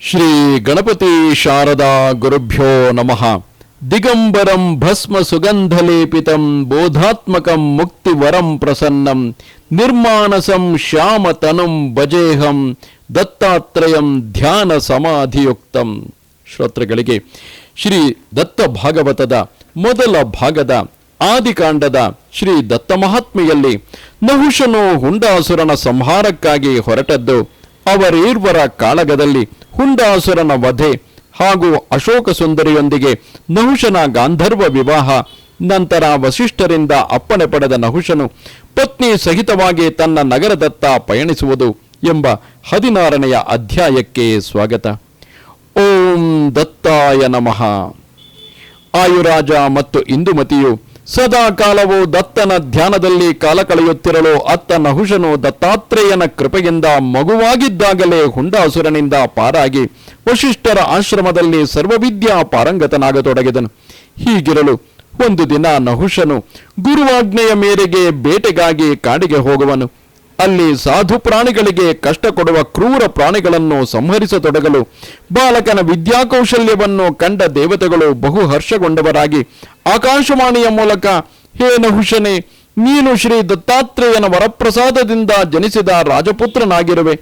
ಶ್ರೀ ಗಣಪತಿ ಶಾರದಾ ಗುರುಭ್ಯೋ ನಮಃ. ದಿಗಂಬರಂ ಭಸ್ಮ ಸುಗಂಧಲೇಪಿತಂ ಬೋಧಾತ್ಮಕಂ ಮುಕ್ತಿವರಂ ಪ್ರಸನ್ನಂ ನಿರ್ಮಾನಸಂ ಶ್ಯಾಮತನುಂ ಭಜೇಹಂ ದತ್ತಾತ್ರಯಂ ಧ್ಯಾನ ಸಮಾಧಿಯುಕ್ತಂ. ಶ್ರೋತೃಗಳಿಗೆ, ಶ್ರೀ ದತ್ತ ಭಾಗವತದ ಮೊದಲ ಭಾಗದ ಆದಿಕಾಂಡದ ಶ್ರೀ ದತ್ತ ಮಹಾತ್ಮೆಯಲ್ಲಿ ನಹುಷನು ಹುಂಡಾಸುರನ ಸಂಹಾರಕ್ಕಾಗಿ ಹೊರಟದ್ದು ಅವರೀರ್ವರ ಕಾಳಗದಲ್ಲಿ ಹುಂಡಾಸುರನ ವಧೆ ಹಾಗೂ ಅಶೋಕ ಸುಂದರಿಯೊಂದಿಗೆ ನಹುಶನ ಗಾಂಧರ್ವ ವಿವಾಹ. ನಂತರ ವಸಿಷ್ಠರಿಂದ ಅಪ್ಪಣೆ ಪಡೆದ ನಹುಶನು ಪತ್ನಿ ಸಹಿತವಾಗಿ ತನ್ನ ನಗರದತ್ತ ಪಯಣಿಸುವುದು ಎಂಬ ಹದಿನಾರನೆಯ ಅಧ್ಯಾಯಕ್ಕೆ ಸ್ವಾಗತ. ಓಂ ದತ್ತಾಯ ನಮಃ. ಆಯುರಾಜ ಮತ್ತು ಇಂದುಮತಿಯು ಸದಾ ಕಾಲವು ದತ್ತನ ಧ್ಯಾನದಲ್ಲಿ ಕಾಲ ಕಳೆಯುತ್ತಿರಲು ಅತ್ತ ನಹುಷನು ದತ್ತಾತ್ರೇಯನ ಕೃಪೆಯಿಂದ ಮಗುವಾಗಿದ್ದಾಗಲೇ ಹುಂಡಾಸುರನಿಂದ ಪಾರಾಗಿ ವಶಿಷ್ಠರ ಆಶ್ರಮದಲ್ಲಿ ಸರ್ವವಿದ್ಯಾ ಪಾರಂಗತನಾಗತೊಡಗಿದನು. ಹೀಗಿರಲು ಒಂದು ದಿನ ನಹುಷನು ಗುರುವಾಜ್ಞೆಯ ಮೇರೆಗೆ ಬೇಟೆಗಾಗಿ ಕಾಡಿಗೆ ಹೋಗುವನು. ಅಲ್ಲಿ ಸಾಧು ಪ್ರಾಣಿಗಳಿಗೆ ಕಷ್ಟ ಕೊಡುವ ಕ್ರೂರ ಪ್ರಾಣಿಗಳನ್ನು ಸಂಹರಿಸತೊಡಗಲು ಬಾಲಕನ ವಿದ್ಯಾಕೌಶಲ್ಯವನ್ನು ಕಂಡ ದೇವತೆಗಳು ಬಹು ಹರ್ಷಗೊಂಡವರಾಗಿ ಆಕಾಶವಾಣಿಯ ಮೂಲಕ, ಹೇ ನಹುಶನೆ ನೀನು ಶ್ರೀ ದತ್ತಾತ್ರೇಯನ ವರಪ್ರಸಾದದಿಂದ ಜನಿಸಿದ ರಾಜಪುತ್ರನಾಗಿರುವೆ.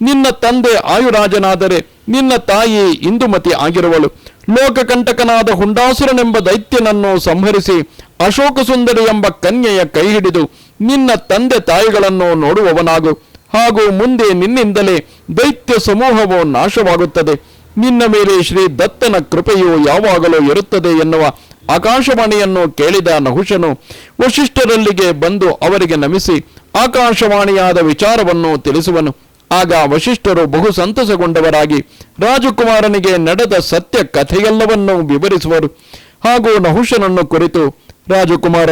ನಿನ್ನ ತಂದೆ ಆಯುರಾಜನಾದರೆ ನಿನ್ನ ತಾಯಿ ಇಂದುಮತಿ ಆಗಿರುವಳು. ಲೋಕಕಂಟಕನಾದ ಹುಂಡಾಸುರನೆಂಬ ದೈತ್ಯನನ್ನು ಸಂಹರಿಸಿ ಅಶೋಕ ಸುಂದರಿ ಎಂಬ ಕನ್ಯೆಯ ಕೈ ಹಿಡಿದು ನಿನ್ನ ತಂದೆ ತಾಯಿಗಳನ್ನು ನೋಡುವವನಾಗು. ಹಾಗೂ ಮುಂದೆ ನಿನ್ನಿಂದಲೇ ದೈತ್ಯ ಸಮೂಹವು ನಾಶವಾಗುತ್ತದೆ. ನಿನ್ನ ಮೇಲೆ ಶ್ರೀ ದತ್ತನ ಕೃಪೆಯು ಯಾವಾಗಲೂ ಇರುತ್ತದೆ ಎನ್ನುವ ಆಕಾಶವಾಣಿಯನ್ನು ಕೇಳಿದ ನಹುಶನು ವಶಿಷ್ಠರಲ್ಲಿಗೆ ಬಂದು ಅವರಿಗೆ ನಮಿಸಿ ಆಕಾಶವಾಣಿಯಾದ ವಿಚಾರವನ್ನು ತಿಳಿಸುವನು. ಆಗ ವಶಿಷ್ಠರು ಬಹು ಸಂತಸಗೊಂಡವರಾಗಿ ರಾಜಕುಮಾರನಿಗೆ ನಡೆದ ಸತ್ಯ ಕಥೆಯೆಲ್ಲವನ್ನೂ ವಿವರಿಸುವರು. ಹಾಗೂ ನಹುಶನನ್ನು ಕುರಿತು ರಾಜಕುಮಾರ,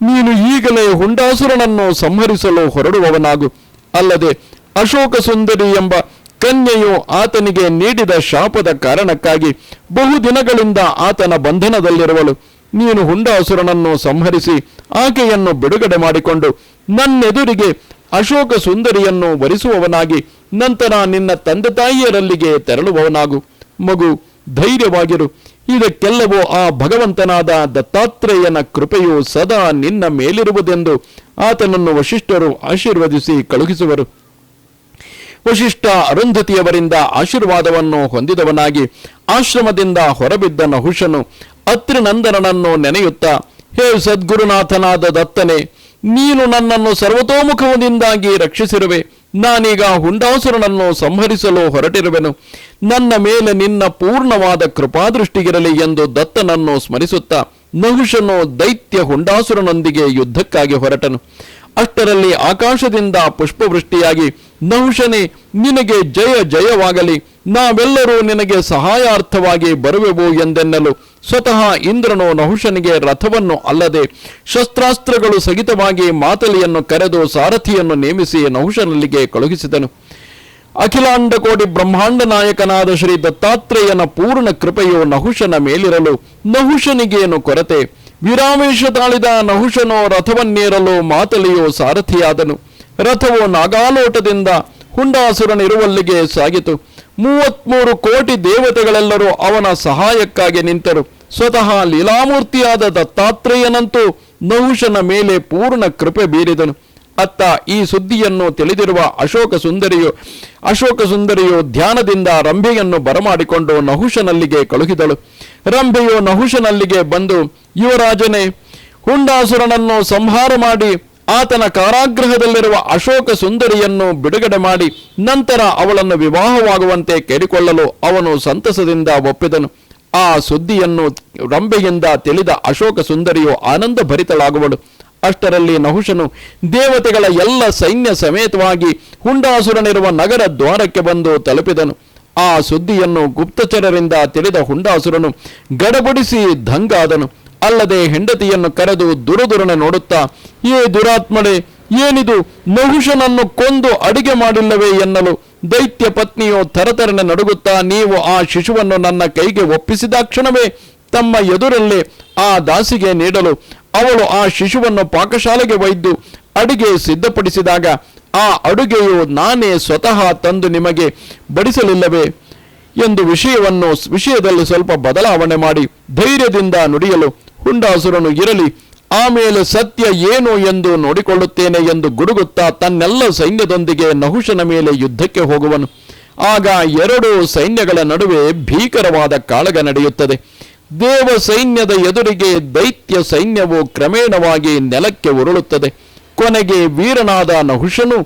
ನೀನು ಈಗಲೇ ಹುಂಡಾಸುರನನ್ನು ಸಂಹರಿಸಲು ಹೊರಡುವವನಾಗು. ಅಲ್ಲದೆ ಅಶೋಕ ಸುಂದರಿ ಎಂಬ ಕನ್ಯೆಯು ಆತನಿಗೆ ನೀಡಿದ ಶಾಪದ ಕಾರಣಕ್ಕಾಗಿ ಬಹುದಿನಗಳಿಂದ ಆತನ ಬಂಧನದಲ್ಲಿರುವಳು. ನೀನು ಹುಂಡಾಸುರನನ್ನು ಸಂಹರಿಸಿ ಆಕೆಯನ್ನು ಬಿಡುಗಡೆ ಮಾಡಿಕೊಂಡು ನನ್ನೆದುರಿಗೆ ಅಶೋಕ ಸುಂದರಿಯನ್ನು ವರಿಸುವವನಾಗಿ ನಂತರ ನಿನ್ನ ತಂದೆ ತಾಯಿಯರಲ್ಲಿಗೆ ತೆರಳುವವನಾಗು. ಮಗು, ಧೈರ್ಯವಾಗಿರು. ಇದಕ್ಕೆಲ್ಲವೂ ಆ ಭಗವಂತನಾದ ದತ್ತಾತ್ರೇಯನ ಕೃಪೆಯು ಸದಾ ನಿನ್ನ ಮೇಲಿರುವುದೆಂದು ಆತನನ್ನು ವಶಿಷ್ಠರು ಆಶೀರ್ವದಿಸಿ ಕಳುಹಿಸುವರು. ವಶಿಷ್ಠ ಅರುಂಧತಿಯವರಿಂದ ಆಶೀರ್ವಾದವನ್ನು ಹೊಂದಿದವನಾಗಿ ಆಶ್ರಮದಿಂದ ಹೊರಬಿದ್ದ ನಹುಷನು ಅತ್ರಿನಂದನನನ್ನು ನೆನೆಯುತ್ತಾ, ಹೇ ಸದ್ಗುರುನಾಥನಾದ ದತ್ತನೆ, ನೀನು ನನ್ನನ್ನು ಸರ್ವತೋಮುಖದಿಂದಾಗಿ ರಕ್ಷಿಸಿರುವೆ. ನಾನೀಗ ಹುಂಡಾಸುರನನ್ನು ಸಂಹರಿಸಲು ಹೊರಟಿರುವೆನು. ನನ್ನ ಮೇಲೆ ನಿನ್ನ ಪೂರ್ಣವಾದ ಕೃಪಾದೃಷ್ಟಿಗಿರಲಿ ಎಂದು ದತ್ತನನ್ನು ಸ್ಮರಿಸುತ್ತಾ ನಹುಷನು ದೈತ್ಯ ಹುಂಡಾಸುರನೊಂದಿಗೆ ಯುದ್ಧಕ್ಕಾಗಿ ಹೊರಟನು. ಅಷ್ಟರಲ್ಲಿ ಆಕಾಶದಿಂದ ಪುಷ್ಪವೃಷ್ಟಿಯಾಗಿ ನಹುಷನೇ, ನಿನಗೆ ಜಯ ಜಯವಾಗಲಿ. ನಾವೆಲ್ಲರೂ ನಿನಗೆ ಸಹಾಯಾರ್ಥವಾಗಿ ಬರುವೆವು ಎಂದೆನ್ನಲು. ಸ್ವತಃ ಇಂದ್ರನು ನಹುಷನಿಗೆ ರಥವನ್ನು ಅಲ್ಲದೆ ಶಸ್ತ್ರಾಸ್ತ್ರಗಳು ಸಹಿತವಾಗಿ ಮಾತಲಿಯನ್ನು ಕರೆದು ಸಾರಥಿಯನ್ನು ನೇಮಿಸಿ ನಹುಷನಲ್ಲಿಗೆ ಕಳುಹಿಸಿದನು. ಅಖಿಲಾಂಡ ಕೋಟಿ ಬ್ರಹ್ಮಾಂಡ ನಾಯಕನಾದ ಶ್ರೀ ದತ್ತಾತ್ರೇಯನ ಪೂರ್ಣ ಕೃಪೆಯು ನಹುಷನ ಮೇಲಿರಲು ನಹುಷನಿಗೇನು ಕೊರತೆ? ವಿರಾಮೇಶ ತಾಳಿದ ನಹುಶನೋ ರಥವನ್ನೇರಲು ಮಾತಲಿಯೋ ಸಾರಥಿಯಾದನು. ರಥವು ನಾಗಾಲೋಟದಿಂದ ಹುಂಡಾಸುರನಿರುವಲ್ಲಿಗೆ ಸಾಗಿತು. ಮೂವತ್ಮೂರು ಕೋಟಿ ದೇವತೆಗಳೆಲ್ಲರೂ ಅವನ ಸಹಾಯಕ್ಕಾಗಿ ನಿಂತರು. ಸ್ವತಃ ಲೀಲಾಮೂರ್ತಿಯಾದ ದತ್ತಾತ್ರೇಯನಂತೂ ನಹುಷನ ಮೇಲೆ ಪೂರ್ಣ ಕೃಪೆ ಬೀರಿದನು. ಅತ್ತ ಈ ಸುದ್ದಿಯನ್ನು ತಿಳಿದಿರುವ ಅಶೋಕ ಸುಂದರಿಯು ಅಶೋಕ ಸುಂದರಿಯು ಧ್ಯಾನದಿಂದ ರಂಭೆಯನ್ನು ಬರಮಾಡಿಕೊಂಡು ನಹುಷನಲ್ಲಿಗೆ ಕಳುಹಿದಳು. ರಂಭೆಯು ನಹುಷನಲ್ಲಿಗೆ ಬಂದು, ಯುವರಾಜನೇ, ಹುಂಡಾಸುರನನ್ನು ಸಂಹಾರ ಮಾಡಿ ಆತನ ಕಾರಾಗೃಹದಲ್ಲಿರುವ ಅಶೋಕ ಸುಂದರಿಯನ್ನು ಬಿಡುಗಡೆ ಮಾಡಿ ನಂತರ ಅವಳನ್ನು ವಿವಾಹವಾಗುವಂತೆ ಕೇಳಿಕೊಳ್ಳಲು ಅವನು ಸಂತಸದಿಂದ ಒಪ್ಪಿದನು. ಆ ಸುದ್ದಿಯನ್ನು ರಂಬೆಯಿಂದ ತಿಳಿದ ಅಶೋಕ ಸುಂದರಿಯು ಆನಂದ ಭರಿತಳಾಗುವಳು ಅಷ್ಟರಲ್ಲಿ ನಹುಷನು, ದೇವತೆಗಳ ಎಲ್ಲ ಸೈನ್ಯ ಸಮೇತವಾಗಿ ಹುಂಡಾಸುರನಿರುವ ನಗರ ದ್ವಾರಕ್ಕೆ ಬಂದು ತಲುಪಿದನು. ಆ ಸುದ್ದಿಯನ್ನು ಗುಪ್ತಚರರಿಂದ ತಿಳಿದ ಹುಂಡಾಸುರನು ಗಡಬಡಿಸಿ ದಂಗಾದನು. ಅಲ್ಲದೆ ಹೆಂಡತಿಯನ್ನು ಕರೆದು ದುರುದುರನೆ ನೋಡುತ್ತಾ, ಏ ದುರಾತ್ಮಳೆ, ಏನಿದು? ನಹುಷನನ್ನು ಕೊಂದು ಅಡಿಗೆ ಮಾಡಿಲ್ಲವೇ? ಎನ್ನಲು ದೈತ್ಯ ಪತ್ನಿಯು ತರತರನೆ ನಡುಗುತ್ತಾ, ನೀವು ಆ ಶಿಶುವನ್ನು ನನ್ನ ಕೈಗೆ ಒಪ್ಪಿಸಿದ ಕ್ಷಣವೇ ತಮ್ಮ ಎದುರಲ್ಲೇ ಆ ದಾಸಿಗೆ ನೀಡಲು ಅವಳು ಆ ಶಿಶುವನ್ನು ಪಾಕಶಾಲೆಗೆ ಒಯ್ದು ಅಡಿಗೆ ಸಿದ್ಧಪಡಿಸಿದಾಗ, ಆ ಅಡುಗೆಯು ನಾನೇ ಸ್ವತಃ ತಂದು ನಿಮಗೆ ಬಡಿಸಲಿಲ್ಲವೇ? ಎಂದು ವಿಷಯವನ್ನು, ವಿಷಯದಲ್ಲಿ ಸ್ವಲ್ಪ ಬದಲಾವಣೆ ಮಾಡಿ ಧೈರ್ಯದಿಂದ ನುಡಿಯಲು ಹುಂಡಾಸುರನು ಇರಲಿ ಆಮೇಲೆ ಸತ್ಯ ಏನು ಎಂದು ನೋಡಿಕೊಳ್ಳುತ್ತೇನೆ ಎಂದು ಗುಡುಗುತ್ತಾ ತನ್ನೆಲ್ಲ ಸೈನ್ಯದೊಂದಿಗೆ ನಹುಷನ ಮೇಲೆ ಯುದ್ಧಕ್ಕೆ ಹೋಗುವನು. ಆಗ ಎರಡು ಸೈನ್ಯಗಳ ನಡುವೆ ಭೀಕರವಾದ ಕಾಳಗ ನಡೆಯುತ್ತದೆ. ದೇವ ಸೈನ್ಯದ ಎದುರಿಗೆ ದೈತ್ಯ ಸೈನ್ಯವು ಕ್ರಮೇಣವಾಗಿ ನೆಲಕ್ಕೆ ಉರುಳುತ್ತದೆ. ಕೊನೆಗೆ ವೀರನಾದ ನಹುಷನು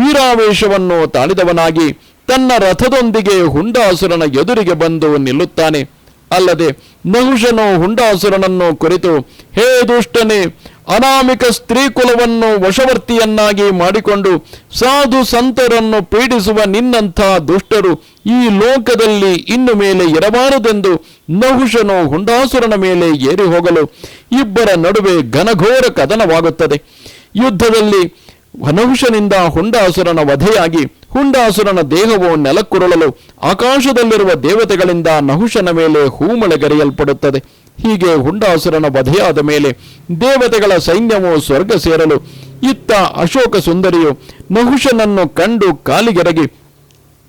ವೀರಾವೇಶವನ್ನು ತಾಳಿದವನಾಗಿ ತನ್ನ ರಥದೊಂದಿಗೆ ಹುಂಡಾಸುರನ ಎದುರಿಗೆ ಬಂದು ನಿಲ್ಲುತ್ತಾನೆ. ಅಲ್ಲದೆ ನಹುಷನು ಹುಂಡಾಸುರನನ್ನು ಕುರಿತು, ಹೇ ದುಷ್ಟನೇ, ಅನಾಮಿಕ ಸ್ತ್ರೀ ಕುಲವನ್ನು ವಶವರ್ತಿಯನ್ನಾಗಿ ಮಾಡಿಕೊಂಡು ಸಾಧು ಸಂತರನ್ನು ಪೀಡಿಸುವ ನಿನ್ನಂಥ ದುಷ್ಟರು ಈ ಲೋಕದಲ್ಲಿ ಇನ್ನು ಮೇಲೆ ಇರಬಾರದೆಂದು ನಹುಷನು ಹುಂಡಾಸುರನ ಮೇಲೆ ಏರಿ ಹೋಗಲು ಇಬ್ಬರ ನಡುವೆ ಘನಘೋರ ಕದನವಾಗುತ್ತದೆ. ಯುದ್ಧದಲ್ಲಿ ನಹುಷನಿಂದ ಹುಂಡಾಸುರನ ವಧೆಯಾಗಿ ಹುಂಡಾಸುರನ ದೇಹವು ನೆಲಕ್ಕುರುಳಲು ಆಕಾಶದಲ್ಲಿರುವ ದೇವತೆಗಳಿಂದ ನಹುಶನ ಮೇಲೆ ಹೂಮಳೆಗರೆಯಲ್ಪಡುತ್ತದೆ. ಹೀಗೆ ಹುಂಡಾಸುರನ ವಧೆಯಾದ ಮೇಲೆ ದೇವತೆಗಳ ಸೈನ್ಯವು ಸ್ವರ್ಗ ಸೇರಲು ಇತ್ತ ಅಶೋಕ ಸುಂದರಿಯು ನಹುಶನನ್ನು ಕಂಡು ಕಾಲಿಗೆರಗಿ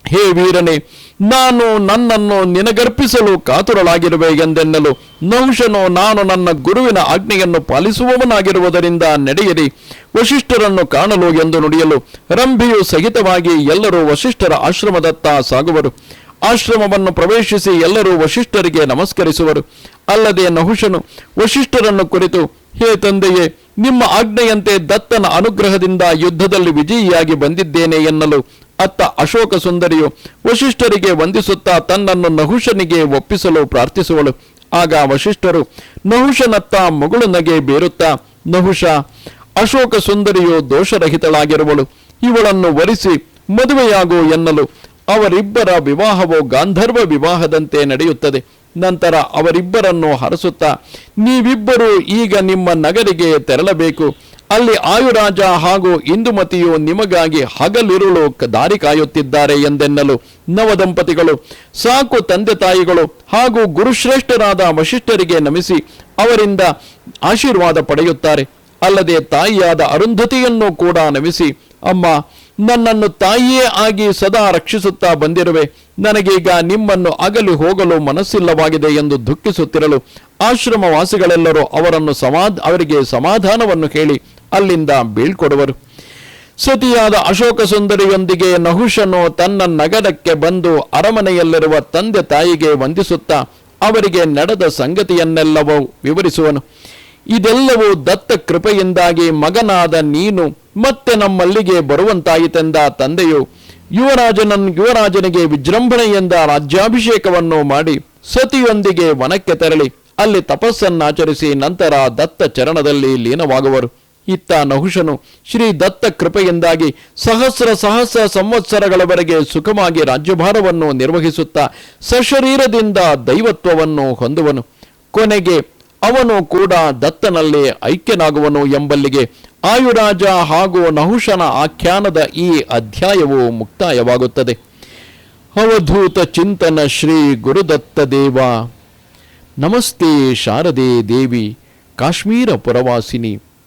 ಹೇ ವೀರನೇ, ನಾನು ನನ್ನನ್ನು ನಿನಗರ್ಪಿಸಲು ಕಾತುರಳಾಗಿರುವೆ ಎಂದೆನ್ನಲು. ನಹುಶನು ನಾನು ನನ್ನ ಗುರುವಿನ ಆಜ್ಞೆಯನ್ನು ಪಾಲಿಸುವವನಾಗಿರುವುದರಿಂದ ನಡೆಯಿರಿ. ವಶಿಷ್ಠರನ್ನು ಕಾಣಲು ಎಂದು ನುಡಿಯಲು ರಂಭಿಯು ಸಹಿತವಾಗಿ ಎಲ್ಲರೂ ವಶಿಷ್ಠರ ಆಶ್ರಮದತ್ತ ಸಾಗುವರು. ಆಶ್ರಮವನ್ನು ಪ್ರವೇಶಿಸಿ ಎಲ್ಲರೂ ವಶಿಷ್ಠರಿಗೆ ನಮಸ್ಕರಿಸುವರು. ಅಲ್ಲದೆ ನಹುಶನು ವಶಿಷ್ಠರನ್ನು ಕುರಿತು, ಹೇ ತಂದೆಯೇ, ನಿಮ್ಮ ಆಜ್ಞೆಯಂತೆ ದತ್ತನ ಅನುಗ್ರಹದಿಂದ ಯುದ್ಧದಲ್ಲಿ ವಿಜಯಿಯಾಗಿ ಬಂದಿದ್ದೇನೆ ಎನ್ನಲು ಅತ್ತ ಅಶೋಕ ಸುಂದರಿಯು ವಶಿಷ್ಠರಿಗೆ ವಂದಿಸುತ್ತಾ ತನ್ನನ್ನು ನಹುಷನಿಗೆ ಒಪ್ಪಿಸಲು ಪ್ರಾರ್ಥಿಸುವಳು. ಆಗ ವಶಿಷ್ಠರು ನಹುಷನತ್ತ ಮಗಳು ನಗೆ ಬೀರುತ್ತಾ, ನಹುಷ, ಅಶೋಕ ಸುಂದರಿಯು ದೋಷರಹಿತಳಾಗಿರುವಳು. ಇವಳನ್ನು ವರಿಸಿ ಮದುವೆಯಾಗು ಎನ್ನಲು. ಅವರಿಬ್ಬರ ವಿವಾಹವು ಗಾಂಧರ್ವ ವಿವಾಹದಂತೆ ನಡೆಯುತ್ತದೆ. ನಂತರ ಅವರಿಬ್ಬರನ್ನು ಹರಸುತ್ತಾ, ನೀವಿಬ್ಬರು ಈಗ ನಿಮ್ಮ ನಗರಿಗೆ ತೆರಳಬೇಕು. ಅಲ್ಲಿ ಆಯುರಾಜ ಹಾಗೂ ಇಂದುಮತಿಯು ನಿಮಗಾಗಿ ಹಗಲಿರುಳು ದಾರಿ ಕಾಯುತ್ತಿದ್ದಾರೆ ಎಂದೆನ್ನಲು ನವದಂಪತಿಗಳು, ಸಾಕು ತಂದೆ ತಾಯಿಗಳು ಹಾಗೂ ಗುರುಶ್ರೇಷ್ಠರಾದ ವಶಿಷ್ಠರಿಗೆ ನಮಿಸಿ ಅವರಿಂದ ಆಶೀರ್ವಾದ ಪಡೆಯುತ್ತಾರೆ. ಅಲ್ಲದೆ ತಾಯಿಯಾದ ಅರುಂಧತಿಯನ್ನು ಕೂಡ ನಮಿಸಿ, ಅಮ್ಮ, ನನ್ನನ್ನು ತಾಯಿಯೇ ಆಗಿ ಸದಾ ರಕ್ಷಿಸುತ್ತಾ ಬಂದಿರುವೆ. ನನಗೀಗ ನಿಮ್ಮನ್ನು ಅಗಲಿ ಹೋಗಲು ಮನಸ್ಸಿಲ್ಲವಾಗಿದೆ ಎಂದು ದುಃಖಿಸುತ್ತಿರಲು ಆಶ್ರಮವಾಸಿಗಳೆಲ್ಲರೂ ಅವರನ್ನು ಸಮಾಧ ಅವರಿಗೆ ಸಮಾಧಾನವನ್ನು ಹೇಳಿ ಅಲ್ಲಿಂದ ಬೀಳ್ಕೊಡುವರು. ಸತಿಯಾದ ಅಶೋಕ ಸುಂದರಿಯೊಂದಿಗೆ ನಹುಷನು ತನ್ನ ನಗರಕ್ಕೆ ಬಂದು ಅರಮನೆಯಲ್ಲಿರುವ ತಂದೆ ತಾಯಿಗೆ ವಂದಿಸುತ್ತಾ ಅವರಿಗೆ ನಡೆದ ಸಂಗತಿಯನ್ನೆಲ್ಲವೂ ವಿವರಿಸುವನು. ಇದೆಲ್ಲವೂ ದತ್ತ ಕೃಪೆಯಿಂದಾಗಿ ಮಗನಾದ ನೀನು ಮತ್ತೆ ನಮ್ಮಲ್ಲಿಗೆ ಬರುವಂತಾಯಿತೆಂದ ತಂದೆಯು ಯುವರಾಜನ ಯುವರಾಜನಿಗೆ ವಿಜೃಂಭಣೆಯಿಂದ ರಾಜ್ಯಾಭಿಷೇಕವನ್ನು ಮಾಡಿ ಸತಿಯೊಂದಿಗೆ ವನಕ್ಕೆ ತೆರಳಿ ಅಲ್ಲಿ ತಪಸ್ಸನ್ನಾಚರಿಸಿ ನಂತರ ದತ್ತ ಚರಣದಲ್ಲಿ ಲೀನವಾಗುವರು. ಇತ್ತ ನಹುಷನು ಶ್ರೀ ದತ್ತ ಕೃಪೆಯಿಂದಾಗಿ ಸಹಸ್ರ ಸಹಸ್ರ ಸಂವತ್ಸರಗಳವರೆಗೆ ಸುಖವಾಗಿ ರಾಜ್ಯಭಾರವನ್ನು ನಿರ್ವಹಿಸುತ್ತಾ ಸಶರೀರದಿಂದ ದೈವತ್ವವನ್ನು ಹೊಂದುವನು. ಕೊನೆಗೆ ಅವನು ಕೂಡ ದತ್ತನಲ್ಲಿ ಐಕ್ಯನಾಗುವನು ಎಂಬಲ್ಲಿಗೆ ಆಯುರಾಜ ಹಾಗೂ ನಹುಷನ ಆಖ್ಯಾನದ ಈ ಅಧ್ಯಾಯವು ಮುಕ್ತಾಯವಾಗುತ್ತದೆ. ಅವಧೂತ ಚಿಂತನ ಶ್ರೀ ಗುರುದತ್ತ ದೇವ. ನಮಸ್ತೆ ಶಾರದೆ ದೇವಿ, ಕಾಶ್ಮೀರ ಪುರವಾಸಿನಿ.